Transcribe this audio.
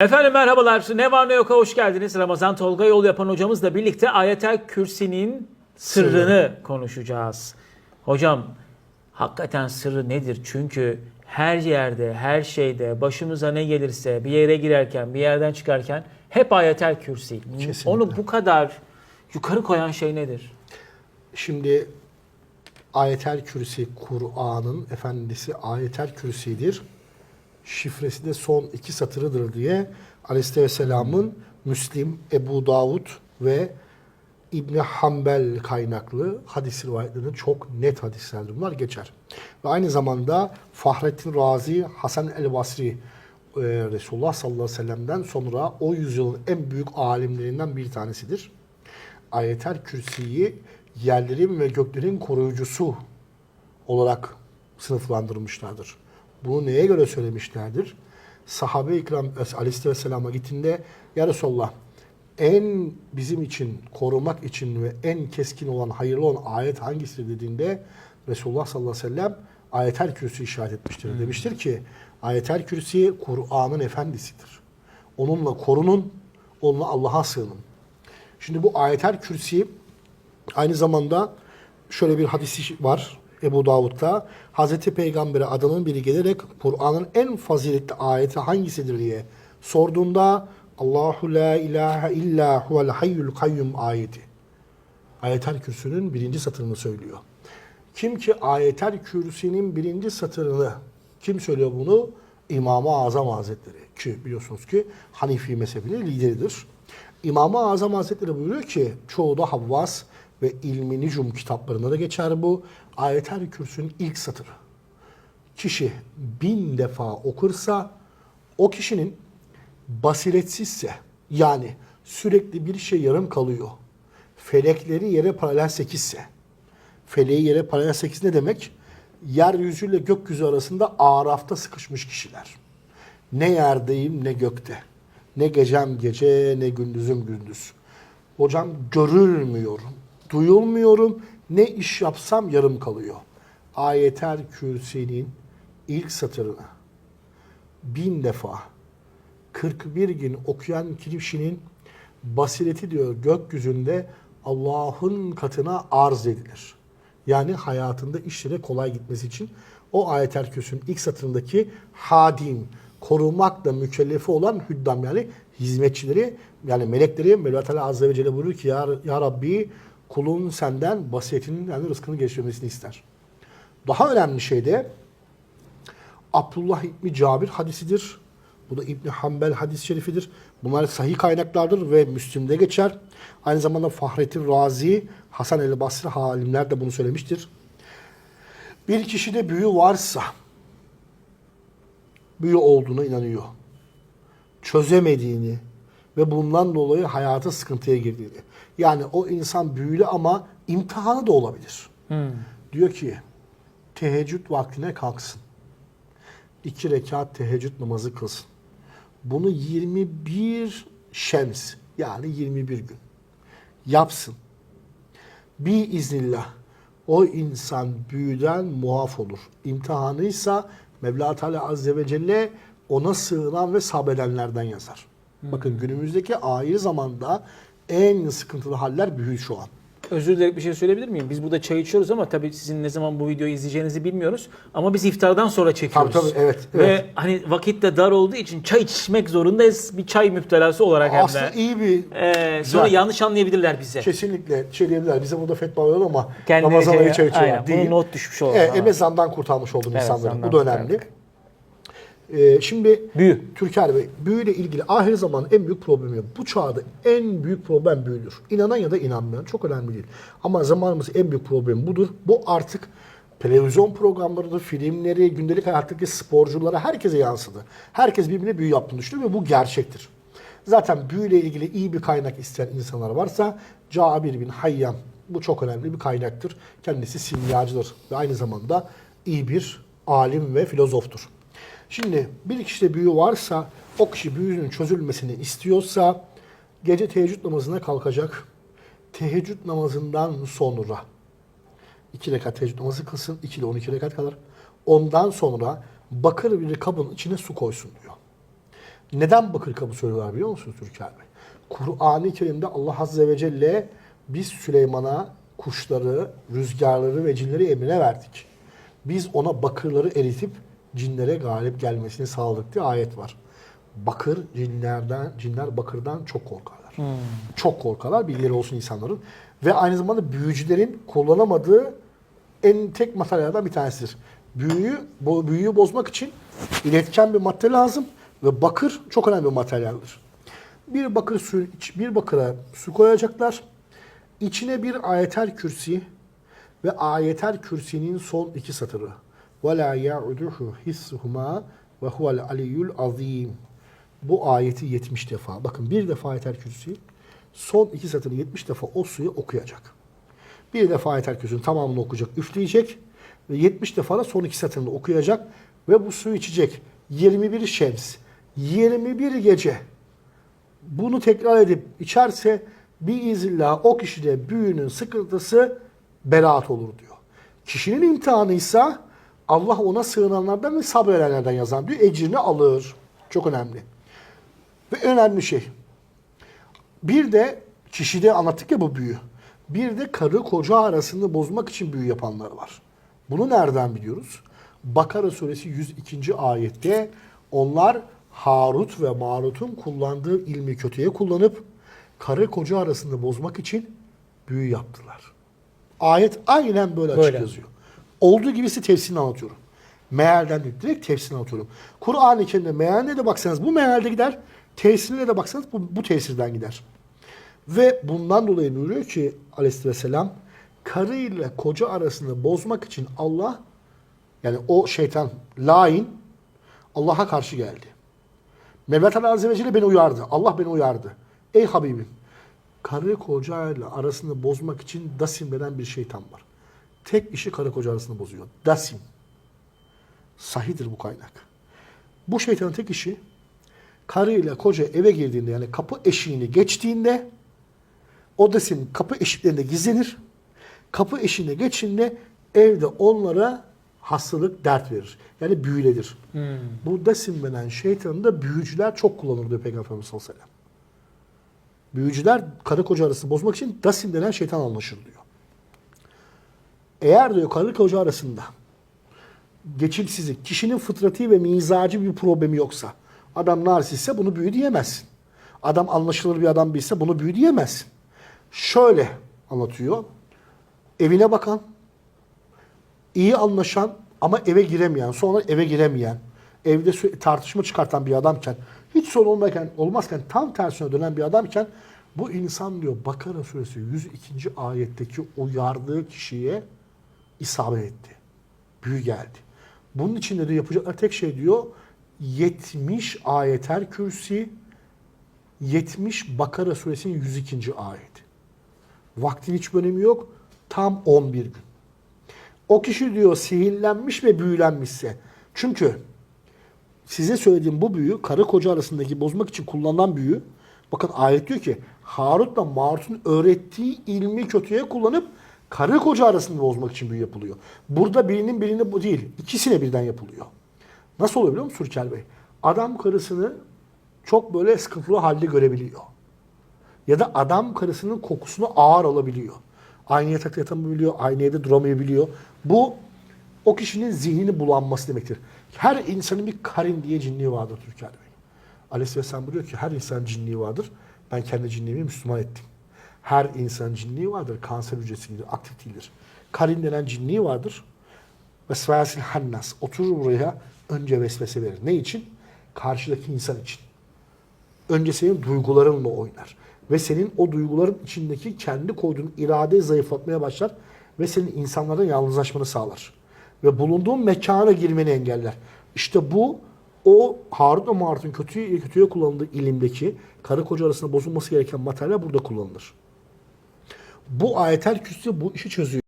Efendim merhabalar. Ne var ne yok'a hoş geldiniz. Ramazan Tolga yol yapan hocamızla birlikte Ayetel Kürsi'nin sırrını konuşacağız. Hocam hakikaten sırrı nedir? Çünkü her yerde, her şeyde başımıza ne gelirse bir yere girerken, bir yerden çıkarken hep Ayetel Kürsi. Kesinlikle. Onu bu kadar yukarı koyan şey nedir? Şimdi Ayetel Kürsi Kur'an'ın efendisi Ayetel Kürsi'dir. Şifresi de son iki satırıdır diye Aleyhisselam'ın Müslim, Ebu Davud ve İbni Hanbel kaynaklı hadis rivayetlerinde çok net hadislerdir. Bunlar geçer. Ve aynı zamanda Fahrettin Razi, Hasan el Basri e, Resulullah sallallahu aleyhi ve sellem'den sonra o yüzyılın en büyük alimlerinden bir tanesidir. Ayetel Kürsi'yi yerlerin ve göklerin koruyucusu olarak sınıflandırmışlardır. Bunu neye göre söylemişlerdir? Sahabe-i ikram aleyhisselam'a gittiğinde Ya Resulallah en bizim için korumak için ve en keskin olan hayırlı olan ayet hangisidir dediğinde Resulullah sallallahu aleyhi ve sellem ayetel kürsü işaret etmiştir. Demiştir ki ayetel kürsi Kur'an'ın efendisidir. Onunla korunun, onunla Allah'a sığının. Şimdi bu ayetel kürsi aynı zamanda şöyle bir hadisi var Ebu Davud'da. Hazreti Peygamber'e adamın biri gelerek Kur'an'ın en faziletli ayeti hangisidir diye sorduğunda Allahu la ilahe illa huvel hayyul kayyum ayeti. Ayetel Kürsü'nün birinci satırını söylüyor. Kim ki Ayetel Kürsü'nün birinci satırını kim söylüyor bunu? İmam-ı Azam Hazretleri. Ki biliyorsunuz ki Hanifi mezhebinin lideridir. İmam-ı Azam Hazretleri buyuruyor ki çoğu da Havvas ve İlmi Nicum kitaplarında da geçer bu. Ayetel Kürsü'nün ilk satırı. Kişi bin defa okursa o kişinin basiretsizse yani sürekli bir şey yarım kalıyor. Felekleri yere paralel sekizse. Feleği yere paralel sekiz ne demek? Yeryüzüyle gökyüzü arasında arafta sıkışmış kişiler. Ne yerdeyim ne gökte. Ne gecem gece ne gündüzüm gündüz. Hocam görülmüyorum, duyulmuyorum. Ne iş yapsam yarım kalıyor. Ayetel Kürsi'nin ilk satırını bin defa 41 gün okuyan kişinin basireti diyor gökyüzünde Allah'ın katına arz edilir. Yani hayatında işlere kolay gitmesi için o ayetel kürsünün ilk satırındaki hadim, korumakla mükellefi olan hüddam yani hizmetçileri yani melekleri Mevla Teala Azze ve Celle buyurur ki ya, ya Rabbi kulun senden basiretinin yani rızkını geliştirmesini ister. Daha önemli şey de Abdullah İbni Cabir hadisidir. Bu da İbni Hanbel hadis-i şerifidir. Bunlar sahih kaynaklardır ve Müslim'de geçer. Aynı zamanda Fahrettin Razi, Hasan el Basri halimler de bunu söylemiştir. Bir kişide büyü varsa, büyü olduğuna inanıyor. Çözemediğini ve bundan dolayı hayata sıkıntıya girdiğini. Yani o insan büyülü ama imtihanı da olabilir. Diyor ki teheccüd vaktine kalksın iki rekat teheccüd namazı kılsın. Bunu 21 şems yani 21 gün yapsın. Bir iznillah o insan büyüden muaf olur. İmtihanıysa Mevla Teala Azze ve Celle ona sığınan ve sabredenlerden yazar. Bakın günümüzdeki ahir zamanda en sıkıntılı haller büyü şu an. Özür dilerim bir şey söyleyebilir miyim? Biz burada çay içiyoruz ama tabii sizin ne zaman bu videoyu izleyeceğinizi bilmiyoruz. Ama biz iftardan sonra çekiyoruz. Tabii, tabii, evet, Ve evet. hani vakit de dar olduğu için çay içmek zorundayız. Bir çay müptelası olarak hem Aslında de. iyi bir Ee, sonra Güzel. yanlış anlayabilirler bize. kesinlikle şey diyebilirler. Bize burada fetva veriyor ama Kendileri Ramazan ayı şey- çay içiyorlar. aynen, Değil. bunu not düşmüş. Evet, Tamam. Eme zamdan kurtarmış oldum Evet, insanları. Bu da önemli. kurtardık. Ee, şimdi Büyü. Türker Bey, büyüyle ilgili ahir zaman en büyük problemi. Bu çağda en büyük problem büyüdür. İnanan ya da inanmayan çok önemli değil. Ama zamanımızın en büyük problemi budur. Bu artık televizyon programları, filmleri, gündelik hayattaki sporculara herkese yansıdı. Herkes birbirine büyü yaptığını düşünüyor ve bu gerçektir. Zaten büyüyle ilgili iyi bir kaynak isteyen insanlar varsa Cabir bin Hayyan bu çok önemli bir kaynaktır. Kendisi simyacıdır ve aynı zamanda iyi bir alim ve filozoftur. Şimdi bir kişide büyü varsa o kişi büyünün çözülmesini istiyorsa gece teheccüd namazına kalkacak. Teheccüd namazından sonra iki rekat teheccüd namazı kılsın. 2 ile 12 rekat kadar. Ondan sonra bakır bir kabın içine su koysun diyor. Neden bakır kapı söylüyorlar biliyor musunuz Türker Bey? Kur'an-ı Kerim'de Allah Azze ve Celle biz Süleyman'a kuşları, rüzgarları ve cinleri emrine verdik. Biz ona bakırları eritip cinlere galip gelmesini sağladık diye ayet var. Bakır cinlerden, cinler bakırdan çok korkarlar. Çok korkarlar bilgileri olsun insanların. Ve aynı zamanda büyücülerin kullanamadığı en tek materyallerden bir tanesidir. Büyüyü, bu büyüyü bozmak için iletken bir madde lazım ve bakır çok önemli bir materyaldir. Bir bakır su, bir bakıra su koyacaklar. İçine bir ayetel kürsi ve ayetel kürsinin son iki satırı. Ve la ya'uduhu hissuhuma ve huvel aliyyul azim. Bu ayeti 70 defa. Bakın bir defa ayetel kürsi son iki satırı 70 defa o suyu okuyacak. Bir defa ayetel kürsünün tamamını okuyacak, üfleyecek ve 70 defa da son iki satırını okuyacak ve bu suyu içecek. 21 şems, 21 gece bunu tekrar edip içerse biiznillah o kişide büyünün sıkıntısı beraat olur diyor. Kişinin imtihanı ise Allah ona sığınanlardan ve sabredenlerden yazan diyor. Ecrini alır. Çok önemli. Ve önemli şey. Bir de kişide anlattık ya bu büyü. Bir de karı koca arasını bozmak için büyü yapanlar var. Bunu nereden biliyoruz? Bakara suresi 102. ayette onlar Harut ve Marut'un kullandığı ilmi kötüye kullanıp karı koca arasını bozmak için büyü yaptılar. Ayet aynen böyle açık Böyle. yazıyor. Olduğu gibisi tefsirini anlatıyorum. Mealden değil, direkt tefsirini anlatıyorum. Kur'an-ı Kerim'de mealine de baksanız bu mealde gider, tefsirine de baksanız bu, bu tefsirden gider. Ve bundan dolayı buyuruyor ki aleyhisselam karı ile koca arasını bozmak için Allah yani o şeytan lain Allah'a karşı geldi. Mevlat Ali beni uyardı. Allah beni uyardı. Ey Habibim karı koca ile arasını bozmak için Dasim denen bir şeytan var. Tek işi karı koca arasını bozuyor. Dasim. Sahidir bu kaynak. Bu şeytanın tek işi karı ile koca eve girdiğinde yani kapı eşiğini geçtiğinde o Dasim kapı eşiklerinde gizlenir. Kapı eşiğine geçince evde onlara hastalık, dert verir. Yani büyüledir. Bu Dasim denen şeytanı da büyücüler çok kullanır diyor Peygamber Efendimiz sallallahu aleyhi ve sellem. Büyücüler karı koca arasını bozmak için Dasim denen şeytan anlaşır diyor. Eğer diyor karı koca arasında geçimsizlik, kişinin fıtratı ve mizacı bir problemi yoksa, adam narsistse bunu büyü diyemezsin. Adam anlaşılır bir adam bilse bunu büyü diyemezsin. Şöyle anlatıyor. Evine bakan, iyi anlaşan ama eve giremeyen, sonra eve giremeyen, evde tartışma çıkartan bir adamken, hiç sorun olmayken, olmazken tam tersine dönen bir adamken bu insan diyor Bakara suresi 102. ayetteki uyardığı kişiye isabet etti. Büyü geldi. Bunun için de diyor yapacaklar tek şey diyor 70 ayetel kürsi 70 Bakara suresinin 102. ayet. Vaktin hiç önemi yok. Tam 11 gün. O kişi diyor sihirlenmiş ve büyülenmişse. Çünkü size söylediğim bu büyü karı koca arasındaki bozmak için kullanılan büyü. Bakın ayet diyor ki Harut'la Marut'un öğrettiği ilmi kötüye kullanıp karı koca arasında bozmak için büyü yapılıyor. Burada birinin birine bu değil. ikisine birden yapılıyor. Nasıl oluyor biliyor musun Türkel Bey? Adam karısını çok böyle sıkıntılı halde görebiliyor. Ya da adam karısının kokusunu ağır alabiliyor. Aynı yatakta yatamayabiliyor, aynı evde duramayabiliyor. Bu o kişinin zihnini bulanması demektir. Her insanın bir karin diye cinliği vardır Türkiye Bey. Aleyhisselam buyuruyor ki her insan cinliği vardır. Ben kendi cinliğimi Müslüman ettim. Her insan cinliği vardır. Kanser hücresidir, aktif değildir. Karin denen cinliği vardır. Vesvesil hannas. Oturur buraya önce vesvese verir. Ne için? Karşıdaki insan için önce senin duygularınla oynar. Ve senin o duyguların içindeki kendi koyduğun iradeyi zayıflatmaya başlar. Ve senin insanlardan yalnızlaşmanı sağlar. Ve bulunduğun mekana girmeni engeller. İşte bu o Harun ve Marut'un kötüye, kötüye kullanıldığı ilimdeki karı koca arasında bozulması gereken materyal burada kullanılır. Bu ayetel kürsü bu işi çözüyor.